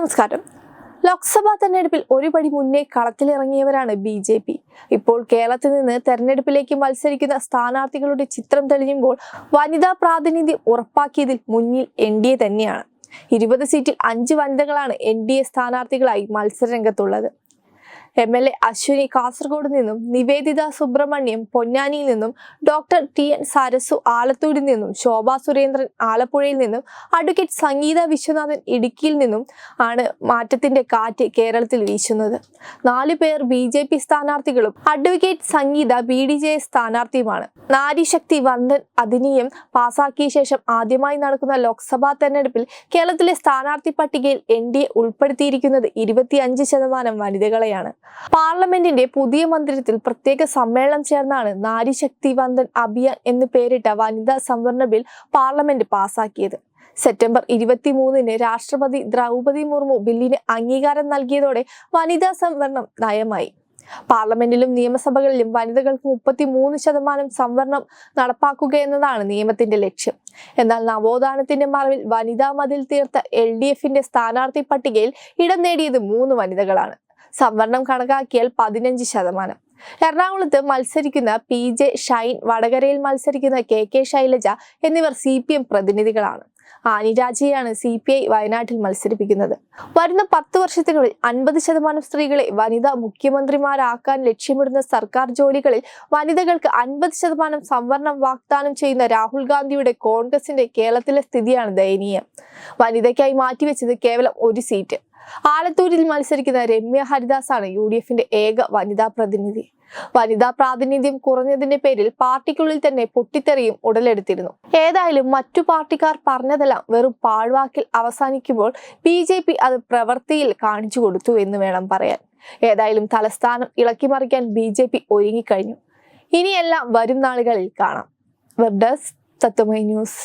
നമസ്കാരം. ലോക്സഭാ തെരഞ്ഞെടുപ്പിൽ ഒരു പടി മുന്നേ കളത്തിലിറങ്ങിയവരാണ് ബി ജെ പി. ഇപ്പോൾ കേരളത്തിൽ നിന്ന് തെരഞ്ഞെടുപ്പിലേക്ക് മത്സരിക്കുന്ന സ്ഥാനാർത്ഥികളുടെ ചിത്രം തെളിയുമ്പോൾ വനിതാ പ്രാതിനിധ്യം ഉറപ്പാക്കിയതിൽ മുന്നിൽ എൻ ഡി എ തന്നെയാണ്. ഇരുപത് സീറ്റിൽ അഞ്ച് വനിതകളാണ് എൻ ഡി എ സ്ഥാനാർത്ഥികളായി മത്സരരംഗത്തുള്ളത്. M L A Ashwini Kasaragod നിന്നും നിവേദിത സുബ്രഹ്മണ്യം പൊന്നാനിയിൽ നിന്നും ഡോക്ടർ ടി എൻ സരസു ആലത്തൂരിൽ നിന്നും ശോഭാ സുരേന്ദ്രൻ ആലപ്പുഴയിൽ നിന്നും അഡ്വക്കേറ്റ് സംഗീത വിശ്വനാഥൻ ഇടുക്കിയിൽ നിന്നും ആണ് മാറ്റത്തിന്റെ കാറ്റ് കേരളത്തിൽ വീശുന്നത്. നാലു പേർ ബി ജെ പി സ്ഥാനാർത്ഥികളും advocate Sangeetha B D J സ്ഥാനാർത്ഥിയുമാണ്. Nari Shakti Vandan Adhiniyam പാസാക്കിയ ശേഷം ആദ്യമായി നടക്കുന്ന ലോക്സഭാ തെരഞ്ഞെടുപ്പിൽ കേരളത്തിലെ സ്ഥാനാർത്ഥി പട്ടികയിൽ എൻ ഡി എ ഉൾപ്പെടുത്തിയിരിക്കുന്നത് ഇരുപത്തിയഞ്ച് ശതമാനം വനിതകളെയാണ്. പാർലമെന്റിന്റെ പുതിയ മന്ദിരത്തിൽ പ്രത്യേക സമ്മേളനം ചേർന്നാണ് നാരിശക്തി വന്ദൻ അഭിയാൻ എന്ന് പേരിട്ട വനിതാ സംവരണ ബിൽ പാർലമെന്റ് പാസാക്കിയത്. സെപ്റ്റംബർ ഇരുപത്തിമൂന്നിന് രാഷ്ട്രപതി ദ്രൗപതി മുർമു ബില്ലിന് അംഗീകാരം നൽകിയതോടെ വനിതാ സംവരണം നയമായി. പാർലമെന്റിലും നിയമസഭകളിലും വനിതകൾക്ക് മുപ്പത്തി മൂന്ന് ശതമാനം സംവരണം നടപ്പാക്കുക എന്നതാണ് നിയമത്തിന്റെ ലക്ഷ്യം. എന്നാൽ നവോത്ഥാനത്തിന്റെ മറവിൽ വനിതാ മതിൽ തീർത്ത എൽ ഡി എഫിന്റെ സ്ഥാനാർത്ഥി പട്ടികയിൽ ഇടം നേടിയത് മൂന്ന് വനിതകളാണ്. സംവരണം കണക്കാക്കിയാൽ പതിനഞ്ച് ശതമാനം. എറണാകുളത്ത് മത്സരിക്കുന്ന പി ജെ ഷൈൻ വടകരയിൽ മത്സരിക്കുന്ന കെ കെ ശൈലജ എന്നിവർ സി പി എം പ്രതിനിധികളാണ്. ആനിരാജയെയാണ് സി പി ഐ വയനാട്ടിൽ മത്സരിപ്പിക്കുന്നത്. വരുന്ന പത്ത് വർഷത്തിനുള്ളിൽ അൻപത് ശതമാനം സ്ത്രീകളെ വനിതാ മുഖ്യമന്ത്രിമാരാക്കാൻ ലക്ഷ്യമിടുന്ന സർക്കാർ ജോലികളിൽ വനിതകൾക്ക് അൻപത് ശതമാനം സംവരണം വാഗ്ദാനം ചെയ്യുന്ന രാഹുൽ ഗാന്ധിയുടെ കോൺഗ്രസിന്റെ കേരളത്തിലെ സ്ഥിതിയാണ് ദയനീയം. വനിതയ്ക്കായി മാറ്റിവെച്ചത് കേവലം ഒരു സീറ്റ്. ആലത്തൂരിൽ മത്സരിക്കുന്ന രമ്യ ഹരിദാസാണ് യു ഡി എഫിന്റെ ഏക വനിതാ പ്രതിനിധി. വനിതാ പ്രാതിനിധ്യം കുറഞ്ഞതിന്റെ പേരിൽ പാർട്ടിക്കുള്ളിൽ തന്നെ പൊട്ടിത്തെറിയും ഉടലെടുത്തിരുന്നു. ഏതായാലും മറ്റു പാർട്ടിക്കാർ പറഞ്ഞതെല്ലാം വെറും പാഴ്വാക്കിൽ അവസാനിക്കുമ്പോൾ ബി ജെ പി അത് പ്രവൃത്തിയിൽ കാണിച്ചു കൊടുത്തു എന്ന് വേണം പറയാൻ. ഏതായാലും തലസ്ഥാനം ഇളക്കിമറിക്കാൻ ബി ജെ പി ഒരുങ്ങിക്കഴിഞ്ഞു. ഇനിയെല്ലാം വരും നാളുകളിൽ കാണാം. Web desk Tatwamayi news.